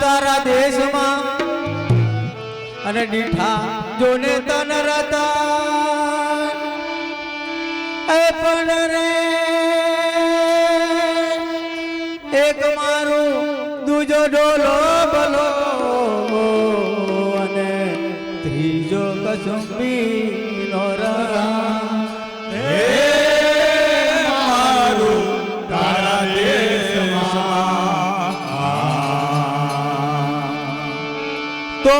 તારા દેશમાં. અને દીઠા જોને તન રતા એ પણ રે. એક મારું, દૂજો ડોલો બલો.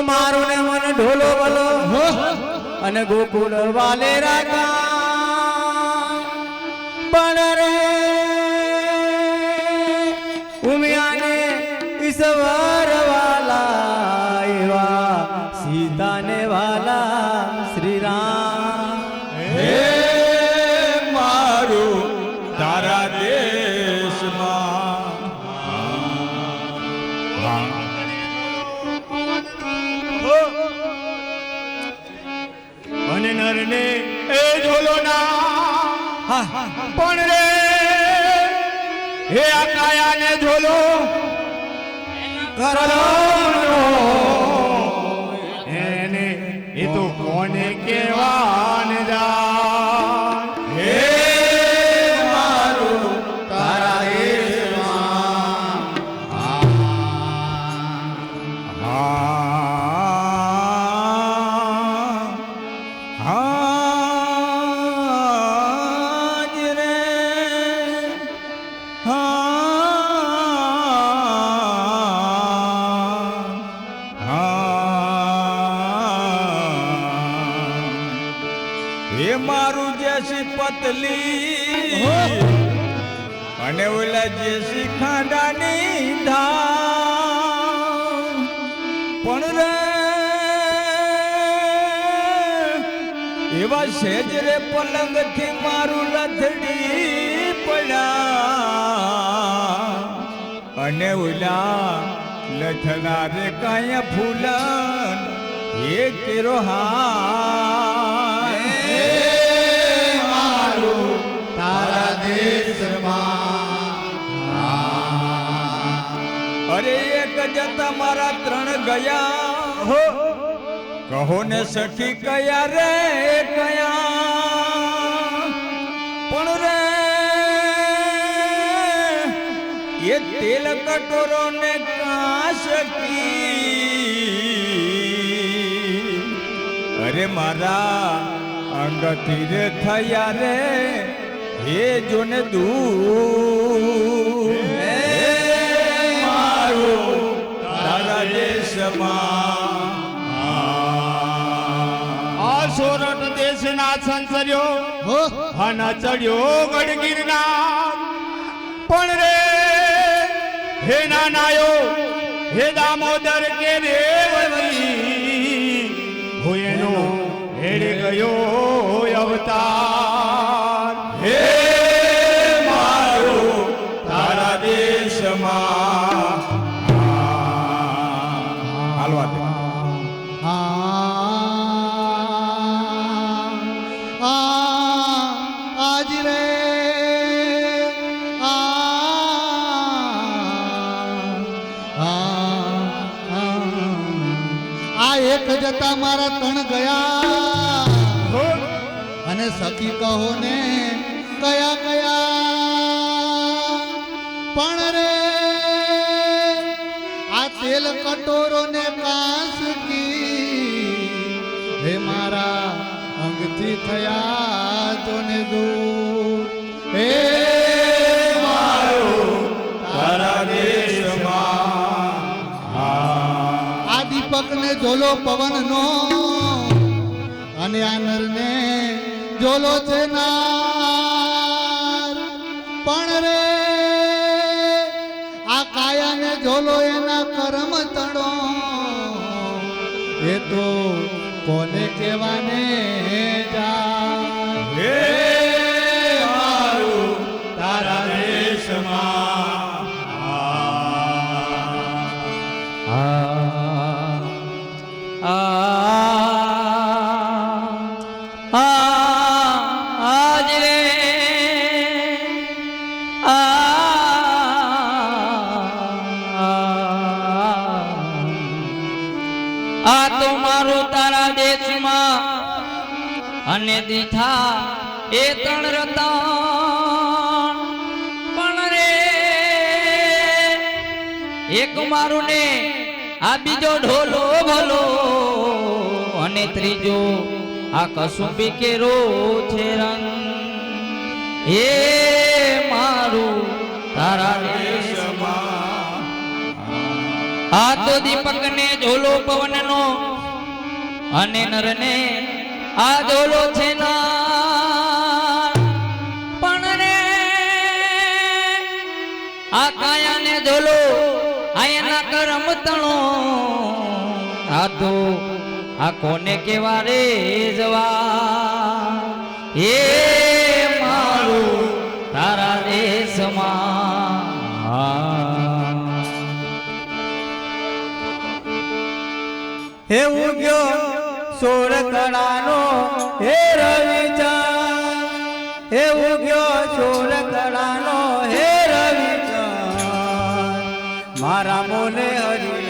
મારું ને મન ઢોલો બલો અને ગોકુલ વાલે રાગા. ઝોલો ના પણ રે હે આ કાયાને ઝોલો. કરવાનો જેસી પતલી. અને ઓલા જેસી ખાડાની ધામ પણ રે એવા સેજ રે પલંગથી મારું લથડી પડ્યા. અને ઓલા લથના રે કાંઈ ફૂલન એ તેરો હાથ દેશમાં અરે એક જતા મારા ત્રણ ગયા. હો. કહો ને સખી કયા રે કયા? પણ રે, એ તેલ કટોરો ને કાશકી અરે મારા અંગથી રે થયા રે. હે જોને દૂર મારું તારા દેશમાં આ સોરઠ દેશના સંસર્યો હના ચડ્યો ગઢગીરના પણ રે હે નાનાયો હે દામોદર કે રેવતી હોય એનો હેડ ગયો અવતાર. હે મારું તારા દેશમાં. હાલવા દે આજ રે આ એક જતા મારા તણ ગયા. અને સખી કહો ને કયા કયા? પણ રે, આ તેલ કટોરો ને કાંસ કી? હે મારા અંગથી થયા તો ને દૂર. હે મારું, તારા આ દીપક ને ઝોલો પવન નો અને આ ને જોલો છે નાર તો કોને કહેવાને જા? દીઠા એ ત્રણ રતન. પણ રે, એક મારું ને, આ બીજો ઢોલો ભલો. અને ત્રીજો, આ કસુંબી કેરો છે રંગ. એ મારું તારા આ તો દીપક ને ઝોલો પવન નો અને નરને આ ઝોલો છે ના. પણ આ કાયા ને ઝોલો આ કરમ તણો. આ આ કોને કેવા રે જવા? એ મારું તારા દેશમાં. હે ઉગ્યો સોળ કળાનો હે રવિચંદ હે ઉગ્યો સોળ કળાનો હે રવિચંદ મારા મોને હરી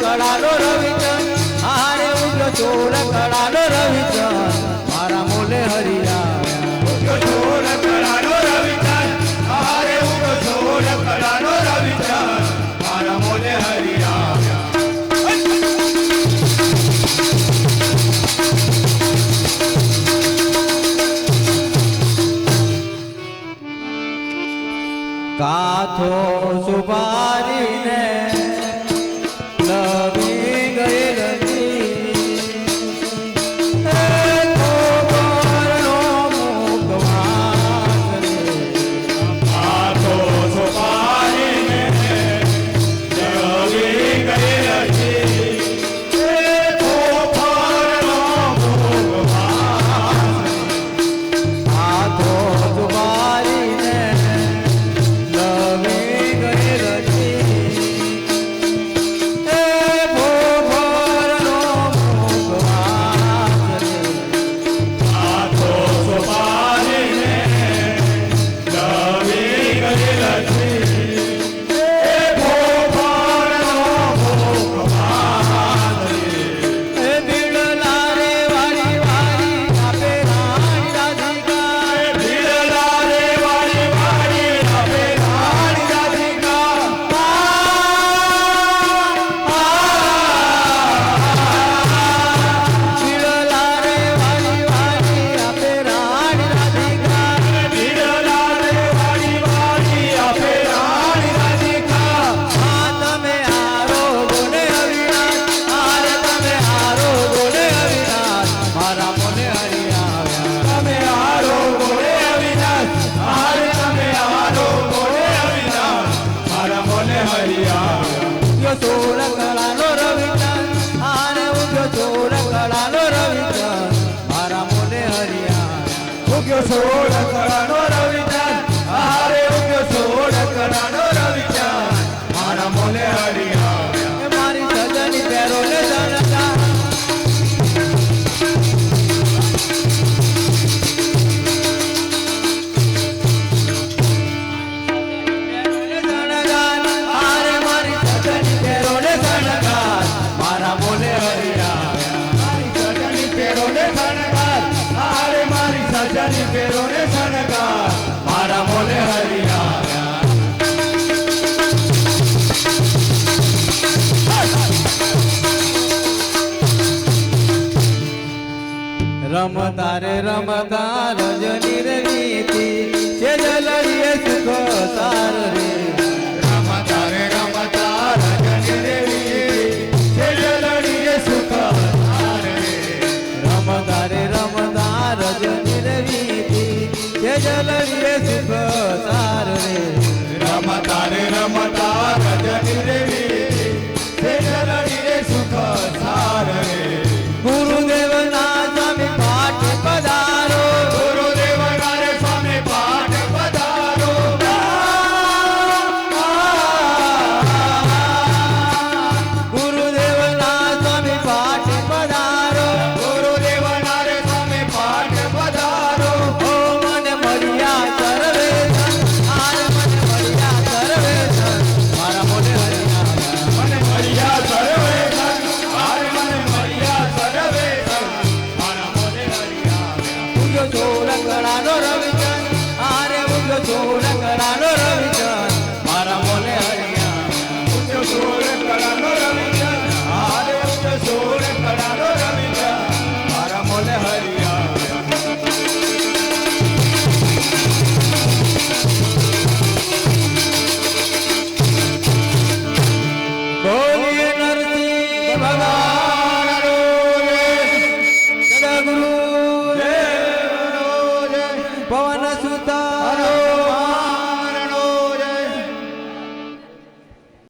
કળાનો રવિચંદ. હારે ઉગ્ર ચોર કળાનો રવિચંદ. મારા મોલે હરિયા કાથો સુપારીને યો ચોર કળાનો રવિચંદ આને ઉગ્યો ચોર કળાનો રવિચંદ મારા મોને હરિયા ઉગ્યો ચોર કળાનો રમતા રે રમતા રજની રે વીતી જે જલરીએ સુખો સાર રે. રમતા રે રમતા રજની રે વીતી છે જલરીએ સુખ સાર રે. રમતા રે રમતા રજની રે જલરીએ